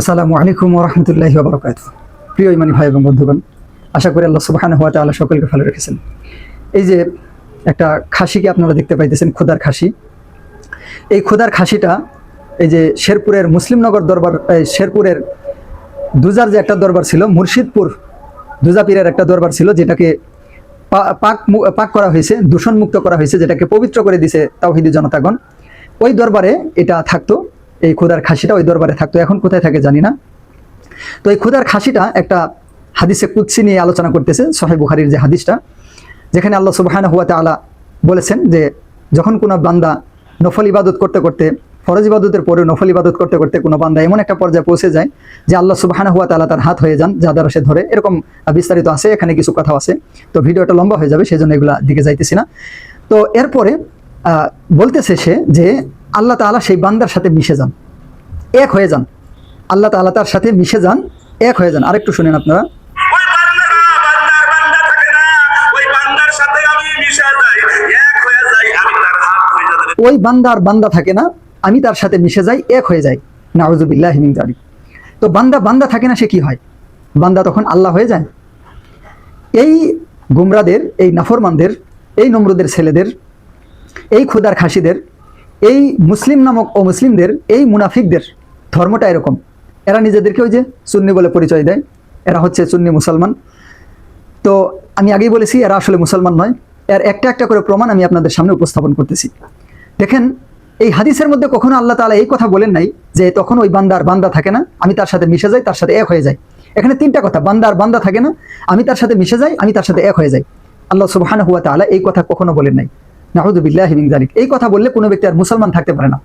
আসসালামু আলাইকুম রহমতুল্লাহি বারকাত প্রিয় ইমানি ভাই এবং বন্ধুগণ, আশা করি আল্লাহ সুবাহান হাত আল্লাহ সকলকে ভালো রেখেছেন। এই যে একটা খাসিকে আপনারা দেখতে পাইতেছেন খোদার খাসি? এই খোদার খাসিটা এই যে শেরপুরের মুসলিমনগর দরবার, এই শেরপুরের দুজার যে একটা দরবার ছিল, মুর্শিদপুর দুজাপীরের একটা দরবার ছিল, যেটাকে পাক পাক করা হয়েছে, দূষণমুক্ত করা হয়েছে, যেটাকে পবিত্র করে দিছে তাওহিদি জনতাগণ। ওই দরবারে এটা থাকতো। এই খোদার খাসিটা ওই দরবারে থাকতো। এখন কোথায় থাকে জানি না। তো এই খোদার খাসিটা একটা হাদিসে কুৎসি নিয়ে আলোচনা করতেছে সোহেব বুখারির যে হাদিসটা, যেখানে আল্লাহ সুবাহান হুয়া তালা বলেছেন যে, যখন কোনো বান্দা নফল ইবাদত করতে করতে, ফরজ ইবাদতের পরে নফল ইবাদত করতে করতে কোনো বান্দা এমন একটা পর্যায়ে পৌঁছে যায় যে আল্লাহ সুবাহান হুয়া তালা তার হাত হয়ে যান, যা দ্বারা সে ধরে। এরকম বিস্তারিত আছে, এখানে কিছু কথা আছে। তো ভিডিওটা লম্বা হয়ে যাবে সেই জন্য এগুলা দিকে যাইতেছি না। তো এরপরে বলতেছে সে যে আল্লাহ তাআলা সেই বান্দার সাথে মিশে যান। এক হয়ে যান। আল্লাহ তাআলা তার সাথে মিশে যান এক হয়ে যান। আরেকটু শুনেন আপনারা। ওই বান্দার বান্দা থাকে না। আমি তার হাত যাদের ওই বান্দা আর বান্দা থাকে না আমি তার সাথে মিশে যাই এক হয়ে যাই। নাউজুবিল্লাহ মিন জালিক তো বান্দা বান্দা থাকে না সে কি হয়? বান্দা তখন আল্লাহ হয়ে যায়। এই গুমরাদের এই নাফরমানদের এই নমরুদের ছেলেদের এই খুদার খাসিদের এই মুসলিম নামক ও মুসলিমদের, এই মুনাফিকদের ধর্মটা এরকম। এরা নিজেদেরকে ওই যে সুন্নি বলে পরিচয় দেয়। এরা হচ্ছে সুন্নি মুসলমান। তো আমি আগেই বলেছি, এরা আসলে মুসলমান নয়। এর একটা একটা করে প্রমাণ আমি আপনাদের সামনে উপস্থাপন করতেছি। দেখেন, এই হাদিসের মধ্যে কখনো আল্লাহ তাআলা এই কথা বলেন নাই যে তখন ওই বান্দার বান্দা থাকে না, আমি তার সাথে মিশে যাই, তার সাথে এক হয়ে যাই। এখানে তিনটা কথা, বান্দার বান্দা থাকে না, আমি তার সাথে মিশে যাই, আমি তার সাথে এক হয়ে যাই। আল্লাহ সুবহান হুয়া তাআলা এই কথা কখনো বলেন নাই। নাহুদুবিল্লাহ মিন জালিক এই কথা বললে কোনো ব্যক্তি আর মুসলমান থাকতে পারে না।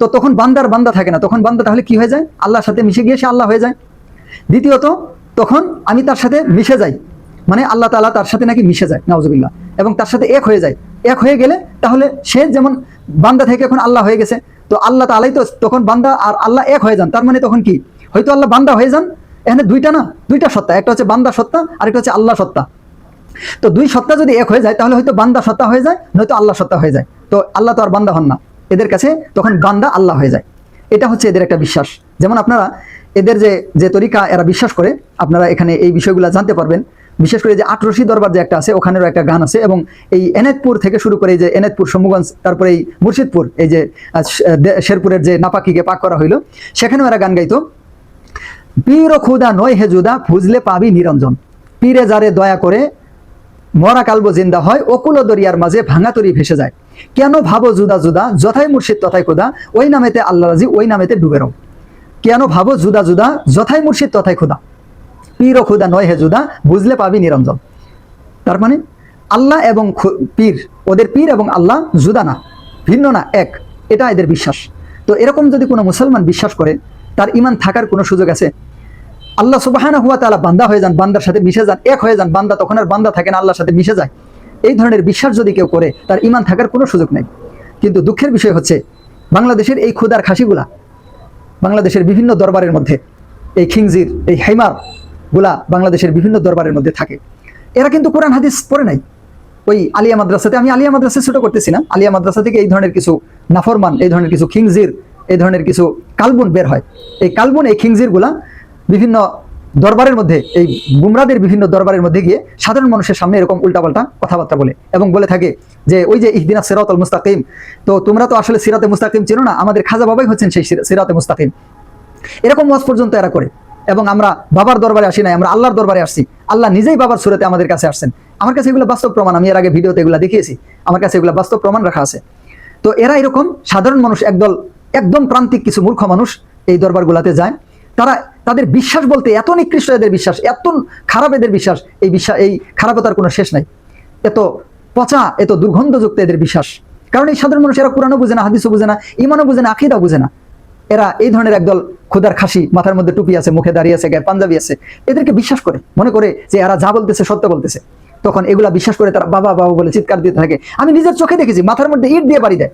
তো তখন বান্দার বান্দা থাকে না। তখন বান্দা তাহলে কি হয়ে যায়? আল্লাহর সাথে মিশে গিয়ে সে আল্লাহ হয়ে যায়। দ্বিতীয়ত, তখন আমি তার সাথে মিশে যাই। মানে আল্লাহ তাআলা তার সাথে নাকি মিশে যায় নাউজুবিল্লাহ এবং তার সাথে এক হয়ে যায়। এক হয়ে গেলে তাহলে সে যেমন বান্দা থেকে এখন আল্লাহ হয়ে গেছে, তো আল্লাহ তালাই তো তখন বান্দা আর আল্লাহ এক হয়ে যান। তার মানে তখন কি? হয়তো আল্লাহ বান্দা হয়ে যান, এখানে দুইটা না? দুইটা সত্তা। একটা হচ্ছে বান্দা সত্তা আর একটা হচ্ছে আল্লাহ সত্তা। তো দুই সত্তা যদি এক হয়ে যায়, তাহলে হয়তো বান্দা সত্তা হয়ে যায়, নয়তো আল্লাহ সত্তা হয়ে যায়। তো আল্লাহ তো আর বান্দা হন না। এদের কাছে তখন বান্দা আল্লাহ হয়ে যায়। এটা হচ্ছে এদের একটা বিশ্বাস। যেমন আপনারা এদের যে যে তরিকা এরা বিশ্বাস করে, আপনারা এখানে এই বিষয়গুলো জানতে পারবেন। বিশেষ করে যে আটরশি দরবার যে একটা আছে, ওখানেরও একটা গান আছে এবং এই এনেতপুর থেকে শুরু করে এই যে এনেতপুর সম্মুগঞ্জ তারপরে এই মুর্শিদপুর, এই যে শেরপুরের যে নাপাকিকে পাক করা হইল, সেখানেও এরা গান গাইতো। পীর খুদা নয় হে জুদা ফুজলে পাবি নিরঞ্জন। পীরে যারে দয়া করে মরা কালব জিন্দা হয় অকুল দরিয়ার মাঝে ভাঙাতরি ভেসে যায়। কেন ভাবো জুদা জুদা, যথাই মুর্শিদ তথাই খোদা, ওই নামেতে আল্লাহ রাজি, ওই নামেতে ডুবে রও। কেন ভাবো জুদা জুদা, যথাই মুর্শিদ তথাই খোদা। পীর ও খুদা নয় হে জুদা, বুঝলে পাবি নিরঞ্জন। তার মানে আল্লাহ এবং পীর, ওদের পীর এবং আল্লাহ জুদা না, ভিন্ন না, এক। এটা এদের বিশ্বাস। তো এরকম যদি কোনো মুসলমান বিশ্বাস করে, তার ইমান থাকার কোনো সুযোগ আছে? আল্লাহ সুবাহানা হুয়া তালা বান্দা হয়ে যান, বান্দার সাথে মিশে যান, এক হয়ে যান, বান্দা তখন আর বান্দা থাকে না, আল্লাহর সাথে মিশে যায়। এই ধরনের বিশ্বাস যদি কেউ করে, তার ইমান থাকার কোনো সুযোগ নেই। কিন্তু দুঃখের বিষয় হচ্ছে, বাংলাদেশের এই ক্ষুদার খাসিগুলা, বাংলাদেশের বিভিন্ন দরবারের মধ্যে, এই খিংজির এই হেমারগুলা বাংলাদেশের বিভিন্ন দরবারের মধ্যে থাকে। এরা কিন্তু কোরআন, হাদিস পড়ে নাই। ওই আলিয়া মাদ্রাসাতে, আমি আলিয়া মাদ্রাসা ছোট করতেছি না। আলিয়া মাদ্রাসা থেকে এই ধরনের কিছু নাফরমান, এই ধরনের কিছু খিংজির এই ধরনের কিছু কালবুন বের হয়। এই কালবুন, এই খিংজিরগুলা বিভিন্ন দরবারের মধ্যে, এই গুমরাদের বিভিন্ন দরবারের মধ্যে গিয়ে সাধারণ মানুষের সামনে এরকম উল্টাপাল্টা কথাবার্তা বলে এবং বলে থাকে যে, ওই যে ইহদিনা সিরাতুল মুস্তাকিম, তো তোমরা তো আসলে সিরাতে মুস্তাকিম চেনো না? আমাদের খাজা বাবাই হচ্ছেন সেই সিরাতে মুস্তাকিম। এরকম ওয়াজ পর্যন্ত এরা করে এবং আমরা বাবার দরবারে আসি নাই, আমরা আল্লাহর দরবারে আসছি। আল্লাহ নিজেই বাবার সুরতে আমাদের কাছে আসছেন। আমার কাছে এগুলো বাস্তব প্রমাণ, আমি এর আগে ভিডিওতে এগুলো দেখিয়েছি। আমার কাছে এগুলো বাস্তব প্রমাণ রাখা আছে। তো এরা এরকম সাধারণ মানুষ, একদল, একদম প্রান্তিক কিছু মূর্খ মানুষ এই দরবারগুলোতে যায়। তারা তাদের বিশ্বাস বলতে এত নিকৃষ্ট এদের বিশ্বাস, এত খারাপ এদের বিশ্বাস, এই বিশ্বাস, এই খারাপতার কোনো শেষ নাই। এত পচা, এত দুর্গন্ধযুক্ত এদের বিশ্বাস। কারণ এই সাধারণ মানুষ এরা কোরআনও বুঝে না, হাদিসও বুঝে না ইমানও বুঝে না, আকিদাও বুঝে না। এরা এই ধরনের একদল খোদার খাসি, মাথার মধ্যে টুপি আছে, মুখে দাঁড়িয়ে আছে, গায়ে পাঞ্জাবি আছে, এদেরকে বিশ্বাস করে, মনে করে যে এরা যা বলতেছে সত্য বলতেছে। তখন এগুলা বিশ্বাস করে তারা বাবা বাবা বলে চিৎকার দিতে থাকে। আমি নিজের চোখে দেখেছি, মাথার মধ্যে ইট দিয়ে বাড়ি দেয়।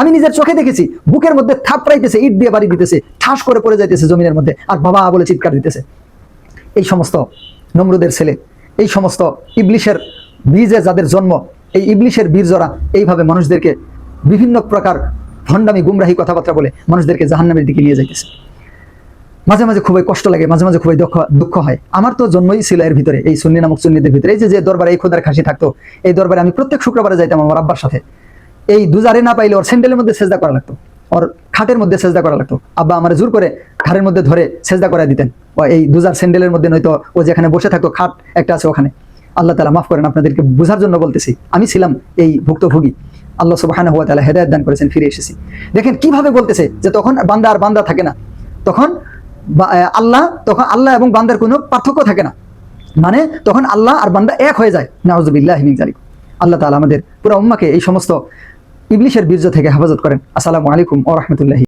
আমি নিজের চোখে দেখেছি, বুকের মধ্যে থাপড়াইতেছে ইট দিয়ে বাড়ি দিতেছে, ঠাস করে পড়ে যাইতেছে জমিনের মধ্যে, আর বাবা বলে চিৎকার দিতেছে। এই সমস্ত নমরুদের ছেলে, এই সমস্ত ইবলিশের বীজে যাদের জন্ম, এই ইবলিশের বীরজরা এইভাবে মানুষদেরকে বিভিন্ন প্রকার ভণ্ডামি, গুমরাহি কথাবার্তা বলে মানুষদেরকে জাহান্নামের দিকে নিয়ে যাইতেছে। মাঝে মাঝে খুবই কষ্ট লাগে, মাঝে মাঝে খুবই দুঃখ দুঃখ হয়। আমার তো জন্মই ছিল এর ভিতরে, এই সুন্নি নামক সুন্নিদের ভিতরে। এই যে দরবারে এই খোদার খাসি থাকতো, এই দরবারে আমি প্রত্যেক শুক্রবারে যাইতাম আমার আব্বার সাথে। এই দুজারে না পাইলে ওর স্যান্ডেলের মধ্যে সেজদা করা লাগতো। ওর খাটের মধ্যে সেজদা করা লাগতো। আব্বা আমার জোর করে ঘাড়ের মধ্যে ধরে সেজদা করাই দিতেন। এই দুজার স্যান্ডেলের মধ্যে নয়তো ও যেখানে বসে থাকতো, খাট একটা আছে ওখানে। আল্লাহ তালা মাফ করেন, আপনাদেরকে বোঝার জন্য বলতেছি। আমি ছিলাম এই ভুক্তভোগী। আল্লাহ সুবাহানা হুয়া তালা হেদায়ত দান করেছেন, ফিরে এসেছি। দেখেন কীভাবে বলতেছে যে তখন বান্দা আর বান্দা থাকে না। তখন আল্লাহ তখন আল্লাহ এবং বান্দার কোনো পার্থক্য থাকে না। মানে তখন আল্লাহ আর বান্দা এক হয়ে যায়। নাউজুবিল্লাহ জালিক আল্লাহ তালা আমাদের পুরো উম্মাকে এই সমস্ত ইবলিশের বীর্য থেকে হেফাজত করেন। আসসালামু আলাইকুম ও রাহমাতুল্লাহি।